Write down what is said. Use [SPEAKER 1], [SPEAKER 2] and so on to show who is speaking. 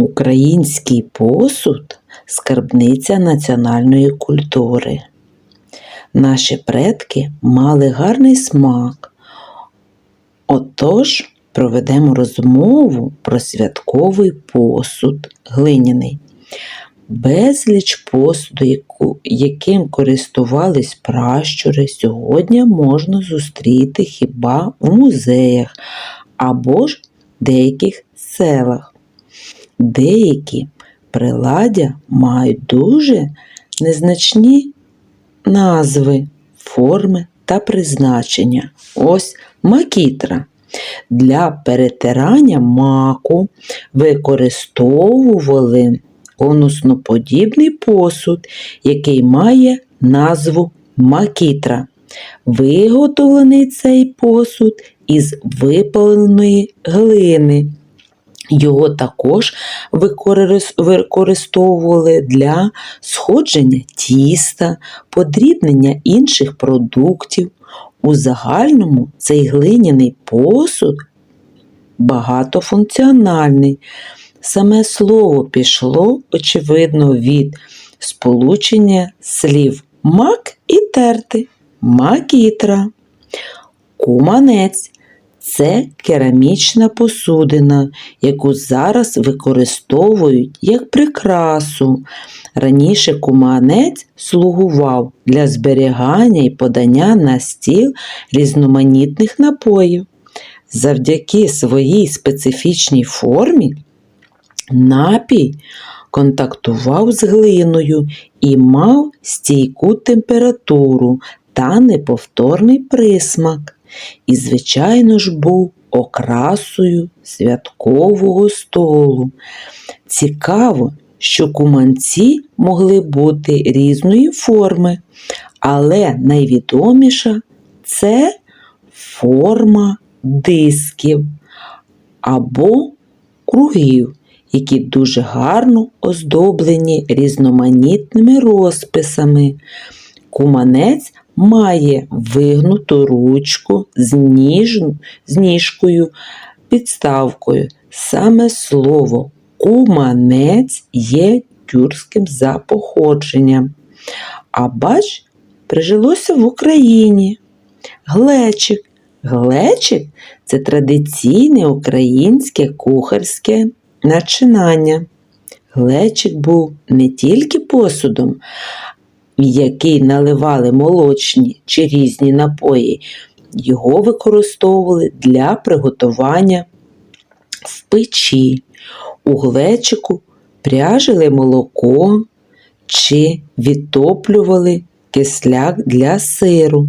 [SPEAKER 1] Український посуд скарбниця національної культури. Наші предки мали гарний смак. Отож, проведемо розмову про святковий посуд глиняний. Безліч посуду, яким користувались пращури, сьогодні можна зустріти хіба в музеях або ж деяких селах. Деякі приладдя мають дуже незначні назви, форми та призначення. Ось макітра. Для перетирання маку використовували конусноподібний посуд, який має назву макітра. Виготовлений цей посуд із випаленої глини. Його також використовували для сходження тіста, подрібнення інших продуктів. У загальному цей глиняний посуд багатофункціональний. Саме слово пішло, очевидно, від сполучення слів мак і терти, макітра. Куманець це керамічна посудина, яку зараз використовують як прикрасу. Раніше куманець слугував для зберігання і подання на стіл різноманітних напоїв. Завдяки своїй специфічній формі напій контактував з глиною і мав стійку температуру та неповторний присмак. І, звичайно ж, був окрасою святкового столу. Цікаво, що куманці могли бути різної форми, але найвідоміша це форма дисків або кругів, які дуже гарно оздоблені різноманітними розписами. Куманець має вигнуту ручку з, ніж... з ніжкою, підставкою. Саме слово куманець є тюркським за походженням. А бач, прижилося в Україні. Глечик. Глечик це традиційне українське кухарське начинання. Глечик був не тільки посудом, який наливали молочні чи різні напої, його використовували для приготування в печі. У глечику пряжили молоко чи відтоплювали кисляк для сиру.